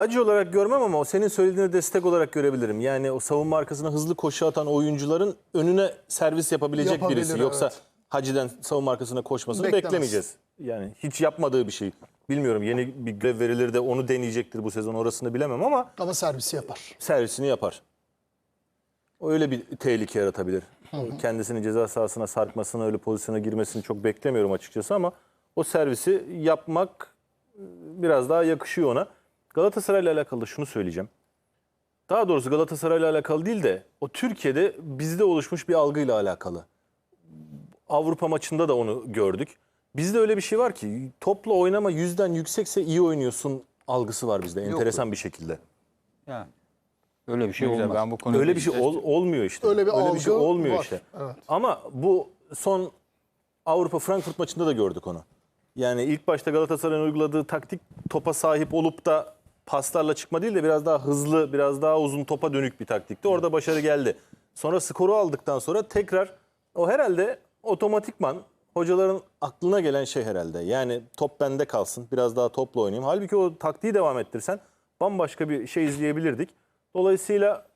Acı olarak görmem ama o senin söylediğine destek olarak görebilirim. Yani o savunma arkasına hızlı koşu atan oyuncuların önüne servis yapabilecek Yapabilir, birisi. Yoksa evet. Hacı'den savunma arkasına koşmasını Beklemez. beklemeyeceğiz. Yani hiç yapmadığı bir şey. Bilmiyorum yeni bir görev verilir de onu deneyecektir bu sezon orasını bilemem ama Ama servisi yapar. servisini yapar. O öyle bir tehlike yaratabilir. Kendisini ceza sahasına sarkmasını, öyle pozisyona girmesini çok beklemiyorum açıkçası ama o servisi yapmak e, biraz daha yakışıyor ona. Galatasaray'la alakalı da şunu söyleyeceğim. Daha doğrusu Galatasaray'la alakalı değil de o Türkiye'de bizde oluşmuş bir algıyla alakalı. Avrupa maçında da onu gördük. Bizde öyle bir şey var ki topla oynama yüzden yüksekse iyi oynuyorsun algısı var bizde enteresan bir şekilde. Yani öyle bir şey güzel, olmaz. Ben bu konuda Öyle bir şey ol- olmuyor işte. Öyle bir bir şey algı olmuyor var. işte. Evet. Ama bu son Avrupa Frankfurt maçında da gördük onu. Yani ilk başta Galatasaray'ın uyguladığı taktik topa sahip olup da paslarla çıkma değil de biraz daha hızlı, biraz daha uzun topa dönük bir taktikti. Orada başarı geldi. Sonra skoru aldıktan sonra tekrar o herhalde otomatikman hocaların aklına gelen şey herhalde. Yani top bende kalsın, biraz daha topla oynayayım. Halbuki o taktiği devam ettirsen bambaşka bir şey izleyebilirdik. Dolayısıyla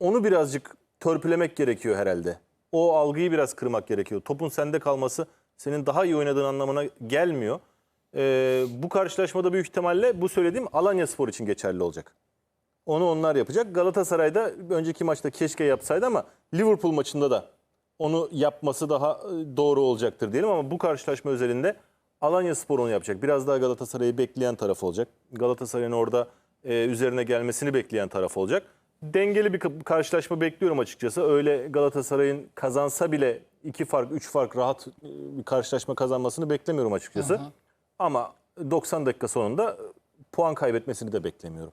onu birazcık törpülemek gerekiyor herhalde. O algıyı biraz kırmak gerekiyor. Topun sende kalması senin daha iyi oynadığın anlamına gelmiyor. Ee, bu karşılaşmada büyük ihtimalle bu söylediğim Alanya Spor için geçerli olacak. Onu onlar yapacak. Galatasaray'da önceki maçta keşke yapsaydı ama Liverpool maçında da onu yapması daha e, doğru olacaktır diyelim ama bu karşılaşma özelinde Alanya Spor onu yapacak. Biraz daha Galatasaray'ı bekleyen taraf olacak. Galatasaray'ın orada e, üzerine gelmesini bekleyen taraf olacak. Dengeli bir ka- karşılaşma bekliyorum açıkçası. Öyle Galatasaray'ın kazansa bile iki fark, üç fark rahat e, bir karşılaşma kazanmasını beklemiyorum açıkçası. Ama 90 dakika sonunda e, puan kaybetmesini de beklemiyorum.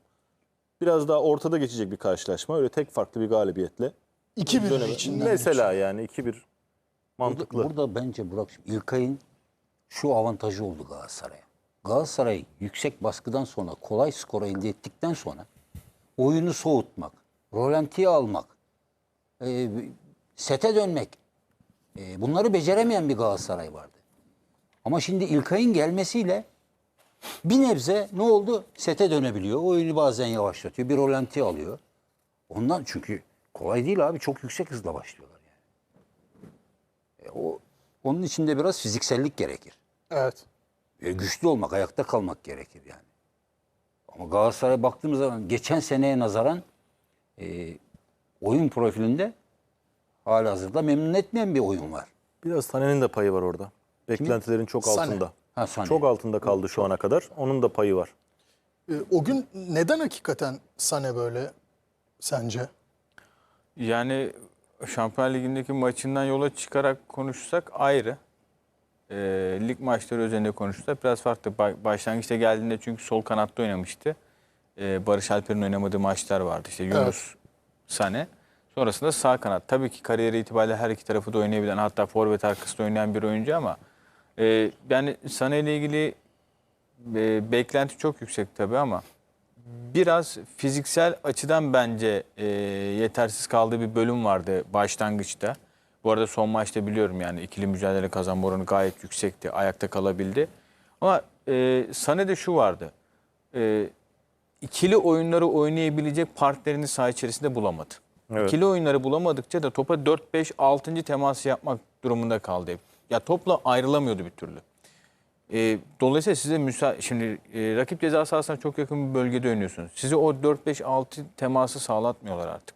Biraz daha ortada geçecek bir karşılaşma. Öyle tek farklı bir galibiyetle. 2-1 döneme- içinden Mesela yani 2-1 mantıklı. Burada, burada bence Burak İlkay'ın şu avantajı oldu Galatasaray'a. Galatasaray yüksek baskıdan sonra kolay skora elde ettikten sonra oyunu soğutmak, rolantiye almak, e, sete dönmek e, bunları beceremeyen bir Galatasaray vardı. Ama şimdi İlkay'ın gelmesiyle bir nebze ne oldu? Sete dönebiliyor. Oyunu bazen yavaşlatıyor. Bir rolantiye alıyor. Ondan çünkü kolay değil abi. Çok yüksek hızla başlıyorlar yani. E, o onun için de biraz fiziksellik gerekir. Evet. E, güçlü olmak, ayakta kalmak gerekir yani. Ama Galatasaray'a baktığımız zaman geçen seneye nazaran e, oyun profilinde halihazırda memnun etmeyen bir oyun var. Biraz Sané'nin de payı var orada. Beklentilerin çok Sané. altında. Ha, Sané. Çok altında kaldı şu ana kadar. Onun da payı var. Ee, O gün neden hakikaten Sane böyle sence? Yani Şampiyonlar Ligi'ndeki maçından yola çıkarak konuşsak ayrı. Ee, lig maçları üzerinde konuşsak biraz farklı. Ba- Başlangıçta geldiğinde çünkü sol kanatta oynamıştı. Ee, Barış Alper'in oynamadığı maçlar vardı. İşte Yunus, Sane. Sonrasında sağ kanat. Tabii ki kariyeri itibariyle her iki tarafı da oynayabilen hatta forvet arkasında oynayan bir oyuncu ama e, yani Sane ile ilgili e, beklenti çok yüksek tabii ama biraz fiziksel açıdan bence e, yetersiz kaldığı bir bölüm vardı başlangıçta. Bu arada son maçta biliyorum yani ikili mücadele kazanma oranı gayet yüksekti. Ayakta kalabildi. Ama e, Sané'de şu vardı. E, ikili oyunları oynayabilecek partnerini saha içerisinde bulamadı. Evet. İkili oyunları bulamadıkça da topa 4-5-6. teması yapmak durumunda kaldı hep. Ya topla ayrılamıyordu bir türlü. E, dolayısıyla size müsa şimdi e, rakip ceza sahasına çok yakın bir bölgede oynuyorsunuz. Size o 4-5-6 teması sağlatmıyorlar artık.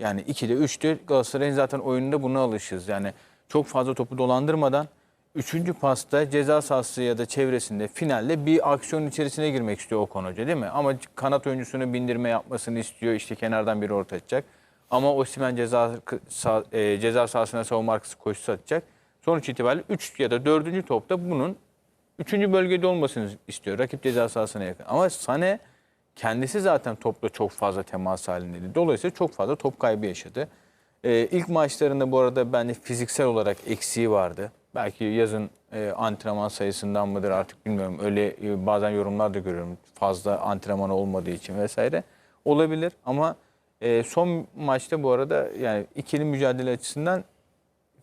Yani 2'de 3'te Galatasaray'ın zaten oyununda buna alışız. Yani çok fazla topu dolandırmadan 3. pasta ceza sahası ya da çevresinde finalde bir aksiyon içerisine girmek istiyor Okan Hoca değil mi? Ama kanat oyuncusunu bindirme yapmasını istiyor. İşte kenardan biri orta atacak. Ama Osimhen ceza, e, ceza sahasına savunma arkası koşusu atacak. Sonuç itibariyle 3 ya da 4. topta bunun Üçüncü bölgede olmasını istiyor. Rakip ceza sahasına yakın. Ama Sane kendisi zaten topla çok fazla temas halindeydi. Dolayısıyla çok fazla top kaybı yaşadı. Ee, ilk maçlarında bu arada bence fiziksel olarak eksiği vardı. Belki yazın e, antrenman sayısından mıdır artık bilmiyorum. Öyle e, bazen yorumlar da görüyorum. Fazla antrenman olmadığı için vesaire. Olabilir ama e, son maçta bu arada yani ikili mücadele açısından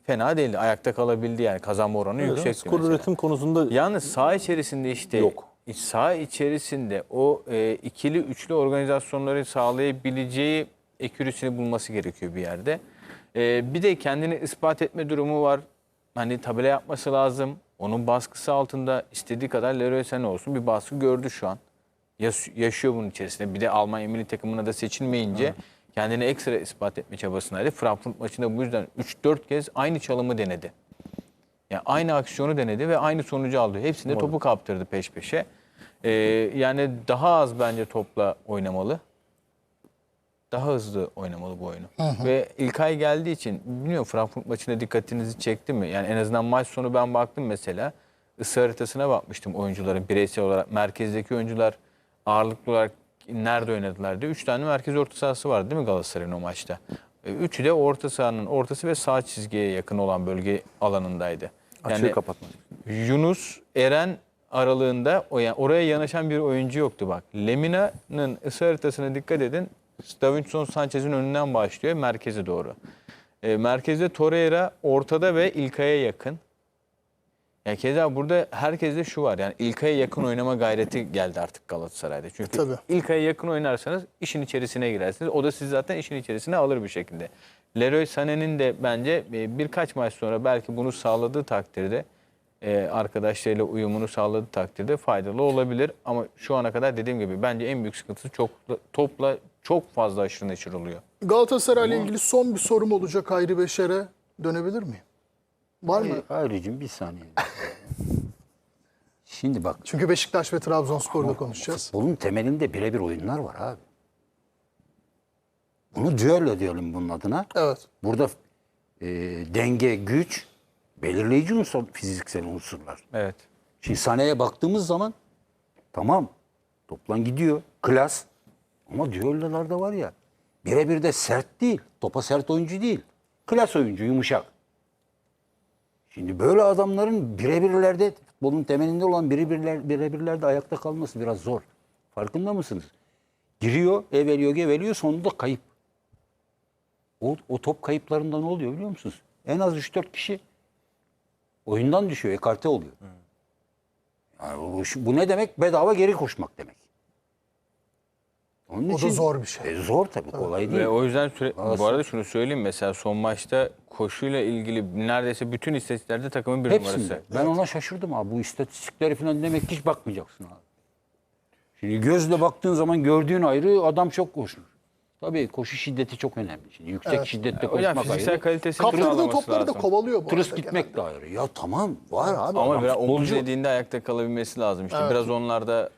fena değildi. Ayakta kalabildi yani kazanma oranı yüksekti. Skor mesela. üretim konusunda Yalnız saha içerisinde işte Yok. saha içerisinde o e, ikili üçlü organizasyonları sağlayabileceği ekürüsünü bulması gerekiyor bir yerde. E, bir de kendini ispat etme durumu var. Hani tabela yapması lazım. Onun baskısı altında istediği kadar Leroy Sané olsun bir baskı gördü şu an. Yas- yaşıyor bunun içerisinde. Bir de Almanya milli takımına da seçilmeyince kendini ekstra ispat etme çabasındaydı. Frankfurt maçında bu yüzden 3-4 kez aynı çalımı denedi. Yani aynı aksiyonu denedi ve aynı sonucu aldı. Hepsinde topu kaptırdı peş peşe. Ee, yani daha az bence topla oynamalı. Daha hızlı oynamalı bu oyunu. Ve İlkay geldiği için bilmiyorum Frankfurt maçına dikkatinizi çekti mi? Yani en azından maç sonu ben baktım mesela. Isı haritasına bakmıştım oyuncuların bireysel olarak. Merkezdeki oyuncular ağırlıklı olarak nerede oynadılar diye. Üç tane merkez orta sahası vardı değil mi Galatasaray'ın o maçta? E, Üçü de orta sahanın ortası ve sağ çizgiye yakın olan bölge alanındaydı. Açığı kapatmak. Yunus Eren aralığında o yani oraya yanaşan bir oyuncu yoktu bak. Lemina'nın ısı haritasına dikkat edin. Davinson Sanchez'in önünden başlıyor merkeze doğru. E, merkezde Torreira ortada ve İlkay'a yakın. Ya keza burada herkeste şu var yani İlkay'a yakın oynama gayreti geldi artık Galatasaray'da. Çünkü Tabii. İlkay'a yakın oynarsanız işin içerisine girersiniz. O da sizi zaten işin içerisine alır bir şekilde. Leroy Sané'nin de bence e, birkaç maç sonra belki bunu sağladığı takdirde e, arkadaşlarıyla uyumunu sağladığı takdirde faydalı olabilir. Ama şu ana kadar dediğim gibi bence en büyük sıkıntısı çok topla çok fazla aşırı neşir oluyor. Galatasaray'la ilgili son bir sorum olacak Hayri Beşer'e. Dönebilir miyim? Var mı? Ayrıcım bir saniye. Şimdi bak Çünkü Beşiktaş ve Trabzonspor'da konuşacağız. Bunun temelinde birebir oyunlar var abi. Bunu düello diyelim bunun adına. Evet. Burada e, denge, güç belirleyici unsur, fiziksel unsurlar. Evet. Şimdi Sané'ye baktığımız zaman tamam toplan gidiyor. Klas. Ama düellolarda var ya birebir de sert değil. Topa sert oyuncu değil. Klas oyuncu yumuşak. Şimdi böyle adamların birebirlerde futbolun temelinde olan birebirler, birebirlerde ayakta kalması biraz zor. Farkında mısınız? Giriyor, eveliyor, geveliyor sonunda kayıp. O, o top kayıplarında ne oluyor biliyor musunuz? En az 3-4 kişi oyundan düşüyor, ekarte oluyor. Yani bu, bu ne demek? Bedava geri koşmak demek. Onun O da zor bir şey. E, zor tabii, kolay değil. Ve o yüzden süre, bu arada şunu söyleyeyim mesela son maçta koşuyla ilgili neredeyse bütün istatistiklerde takımın bir Hepsinde. numarası. Ben ona şaşırdım abi. Bu istatistikleri falan demek ki hiç bakmayacaksın abi. Şimdi gözle baktığın zaman gördüğün ayrı adam çok koşur. Tabii koşu şiddeti çok önemli. Şimdi yüksek şiddette Hocam koşmak fiziksel ayrı. kalitesini Kaptırdığı topları da lazım. kovalıyor bu Tırıs gitmek de ayrı. Ya tamam var abi. Ama biraz omuz yediğinde ayakta kalabilmesi lazım. İşte biraz onlarda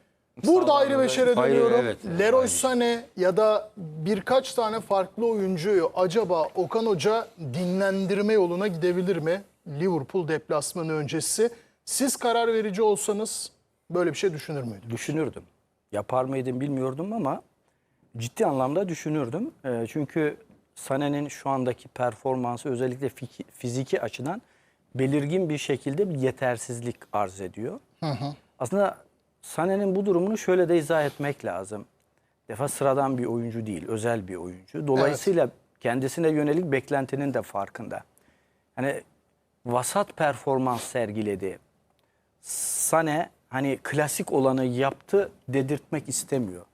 Burada ayrı Beşer'e Hayır, dönüyorum. evet. Leroy Sané ya da birkaç tane farklı oyuncuyu acaba Okan Hoca dinlendirme yoluna gidebilir mi? Liverpool deplasmanı öncesi. Siz karar verici olsanız böyle bir şey düşünür müydünüz? Düşünürdüm. Yapar mıydım bilmiyordum ama ciddi anlamda düşünürdüm. Ee, çünkü Sané'nin şu andaki performansı özellikle fiki- fiziki açıdan belirgin bir şekilde bir yetersizlik arz ediyor. Aslında Sané'nin bu durumunu şöyle de izah etmek lazım. Defa sıradan bir oyuncu değil, özel bir oyuncu. Dolayısıyla kendisine yönelik beklentinin de farkında. Hani vasat performans sergiledi. Sane hani klasik olanı yaptı dedirtmek istemiyor.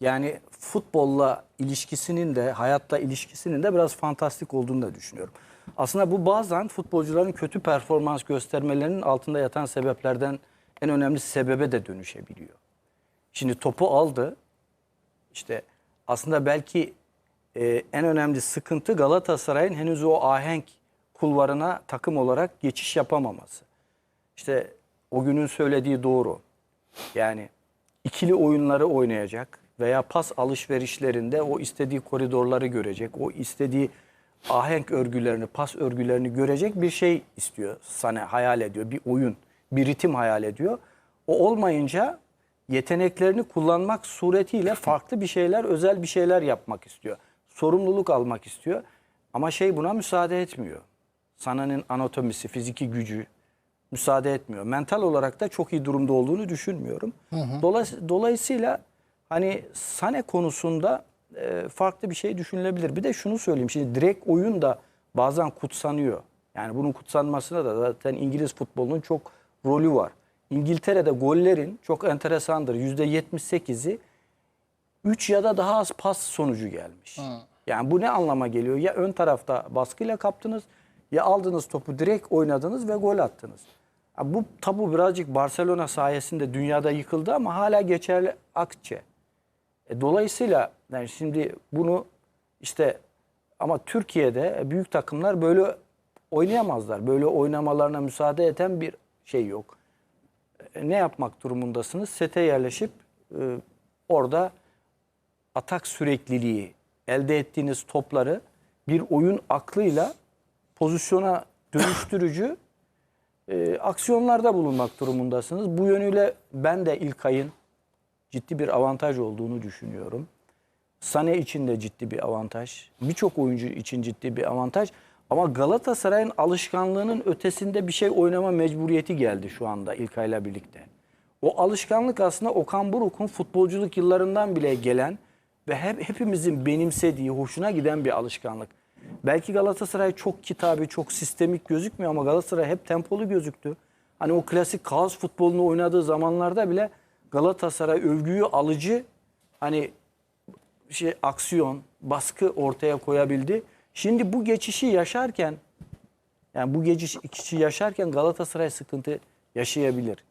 Yani futbolla ilişkisinin de hayatta ilişkisinin de biraz fantastik olduğunu da düşünüyorum. Aslında bu bazen futbolcuların kötü performans göstermelerinin altında yatan sebeplerden en önemli sebebe de dönüşebiliyor. Şimdi topu aldı. İşte aslında belki e, en önemli sıkıntı Galatasaray'ın henüz o ahenk kulvarına takım olarak geçiş yapamaması. İşte o günün söylediği doğru. Yani ikili oyunları oynayacak veya pas alışverişlerinde o istediği koridorları görecek, o istediği ahenk örgülerini, pas örgülerini görecek bir şey istiyor. Sana hayal ediyor, bir oyun, bir ritim hayal ediyor. O olmayınca yeteneklerini kullanmak suretiyle farklı bir şeyler, özel bir şeyler yapmak istiyor. Sorumluluk almak istiyor. Ama şey buna müsaade etmiyor. Sana'nın anatomisi, fiziki gücü müsaade etmiyor. Mental olarak da çok iyi durumda olduğunu düşünmüyorum. Dolay- Dolayısıyla hani Sane konusunda e, farklı bir şey düşünülebilir. Bir de şunu söyleyeyim. Şimdi direkt oyun da bazen kutsanıyor. Yani bunun kutsanmasına da zaten İngiliz futbolunun çok rolü var. İngiltere'de gollerin çok enteresandır. %78'i 3 ya da daha az pas sonucu gelmiş. Yani bu ne anlama geliyor? Ya ön tarafta baskıyla kaptınız ya aldınız topu direkt oynadınız ve gol attınız. Ya bu tabu birazcık Barcelona sayesinde dünyada yıkıldı ama hala geçerli akçe. E, dolayısıyla yani şimdi bunu işte ama Türkiye'de büyük takımlar böyle oynayamazlar. Böyle oynamalarına müsaade eden bir şey yok. E, ne yapmak durumundasınız? Sete yerleşip e, orada atak sürekliliği, elde ettiğiniz topları bir oyun aklıyla pozisyona dönüştürücü e, aksiyonlarda bulunmak durumundasınız. Bu yönüyle ben de İlkay'ın ciddi bir avantaj olduğunu düşünüyorum. Sane için de ciddi bir avantaj. Birçok oyuncu için ciddi bir avantaj. Ama Galatasaray'ın alışkanlığının ötesinde bir şey oynama mecburiyeti geldi şu anda İlkay'la birlikte. O alışkanlık aslında Okan Buruk'un futbolculuk yıllarından bile gelen ve hep hepimizin benimsediği, hoşuna giden bir alışkanlık. Belki Galatasaray çok kitabi, çok sistemik gözükmüyor ama Galatasaray hep tempolu gözüktü. Hani o klasik kaos futbolunu oynadığı zamanlarda bile Galatasaray övgüyü alıcı hani şey aksiyon, baskı ortaya koyabildi. Şimdi bu geçişi yaşarken yani bu geçişi yaşarken Galatasaray sıkıntı yaşayabilir.